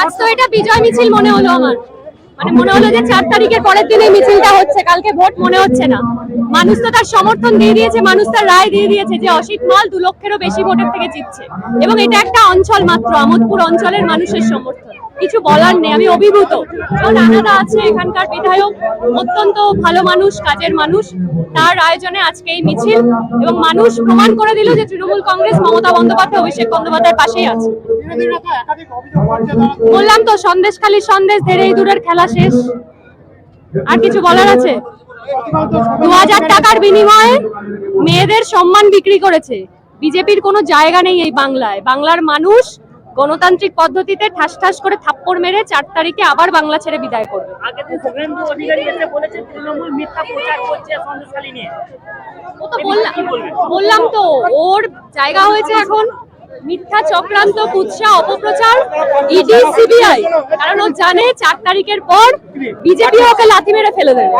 আজ তো এটা বিজয় মিছিল মনে হলো আমার। মানে মনে হলো যে চার তারিখের পরের দিনে মিছিলটা হচ্ছে, কালকে ভোট মনে হচ্ছে না। মানুষ তো তার সমর্থন দিয়ে দিয়েছে, মানুষ তার রায় দিয়ে দিয়েছে যে অসিত মল দু লক্ষেরও বেশি ভোটের থেকে জিতছে। এবং এটা একটা অঞ্চল মাত্র, আমোদপুর অঞ্চলের মানুষের সমর্থন। কিছু বলার নেই, আমি অভিভূত। আলাদা আছে এখানকার বিধায়ক, অত্যন্ত ভালো মানুষ, কাজের মানুষ। তার আয়োজনে আজকে এই মিছিল এবং মানুষ প্রমাণ করে দিল যে তৃণমূল কংগ্রেস মমতা বন্দ্যোপাধ্যায়, অভিষেক বন্দ্যোপাধ্যায়ের পাশেই আছে। বললাম তো সন্দেশখালী সন্দেশ, ধেরে দূরের খেলা শেষ। আর কিছু বলার আছে? দু হাজার টাকার বিনিময়ে মেয়েদের সম্মান বিক্রি করেছে। বিজেপির কোনো জায়গা নেই এই বাংলায়। বাংলার মানুষ গণতান্ত্রিক পদ্ধতিতে ঠাস ঠাস করে থাপ্পড় মেরে চার তারিখে আবার বাংলা ছেড়ে বিদায় করবে। আগের দিন শুভেন্দু অধিকারী এসে বলেছে তৃণমূল মিথ্যা প্রচার করছে সন্দেশখালী নিয়ে। ও তো বললাম বললাম তো ওর জায়গা হয়েছে এখন মিথ্যা চক্রান্ত কুৎসা অপপ্রচার ইডি সিবিআই। কারণ ও জানে চার তারিখের পর বিজেপি ওকে লাথি মেরে ফেলে দেবে।